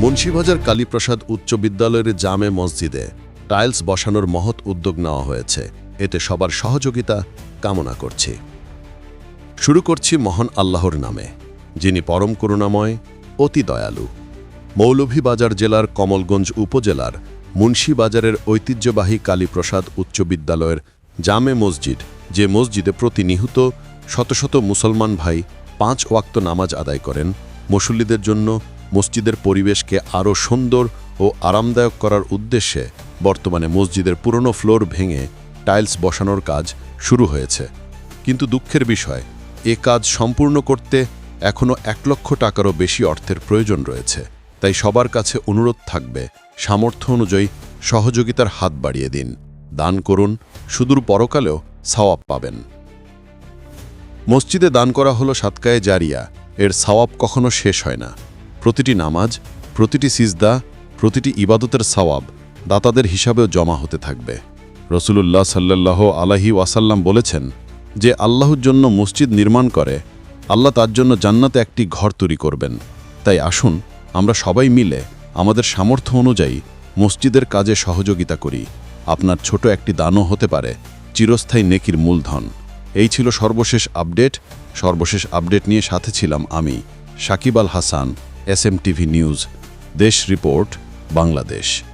মুন্সিবাজার কালীপ্রসাদ উচ্চ বিদ্যালয়ের জামে মসজিদে টাইলস বসানোর মহৎ উদ্যোগ নেওয়া হয়েছে। এতে সবার সহযোগিতা কামনা করছি। শুরু করছি মহান আল্লাহর নামে, যিনি পরম করুণাময়, অতি দয়ালু। মৌলভীবাজার জেলার কমলগঞ্জ উপজেলার মুন্সিবাজারের ঐতিহ্যবাহী কালীপ্রসাদ উচ্চ বিদ্যালয়ের জামে মসজিদ, যে মসজিদে প্রতিনিহত শত শত মুসলমান ভাই পাঁচ ওয়াক্ত নামাজ আদায় করেন, মুসল্লিদের জন্য মসজিদের পরিবেশকে আরও সুন্দর ও আরামদায়ক করার উদ্দেশ্যে বর্তমানে মসজিদের পুরনো ফ্লোর ভেঙে টাইলস বসানোর কাজ শুরু হয়েছে। কিন্তু দুঃখের বিষয়, এ কাজ সম্পূর্ণ করতে এখনও এক লক্ষ টাকারও বেশি অর্থের প্রয়োজন রয়েছে। তাই সবার কাছে অনুরোধ থাকবে, সামর্থ্য অনুযায়ী সহযোগিতার হাত বাড়িয়ে দিন। দান করুন, সুদূর পরকালেও সওয়াব পাবেন। মসজিদে দান করা হলো সাতকায়ে জারিয়া। এর সওয়াব কখনো শেষ হয় না। প্রতিটি নামাজ, প্রতিটি সিজদা, প্রতিটি ইবাদতের সওয়াব দাতাদের হিসাবেও জমা হতে থাকবে। রসুলুল্লাহ সাল্লাহ আলাহি ওয়াসাল্লাম বলেছেন যে আল্লাহর জন্য মসজিদ নির্মাণ করে, আল্লাহ তার জন্য জান্নাতে একটি ঘর তৈরি করবেন। তাই আসুন, আমরা সবাই মিলে আমাদের সামর্থ্য অনুযায়ী মসজিদের কাজে সহযোগিতা করি। আপনার ছোট একটি দানও হতে পারে, চিরস্থায়ী নেকির মূলধন। এই ছিল সর্বশেষ আপডেট। সর্বশেষ আপডেট নিয়ে সাথে ছিলাম আমি, সাকিব আল হাসান। এস নিউজ দেশ রিপোর্ট বাংলাদেশ।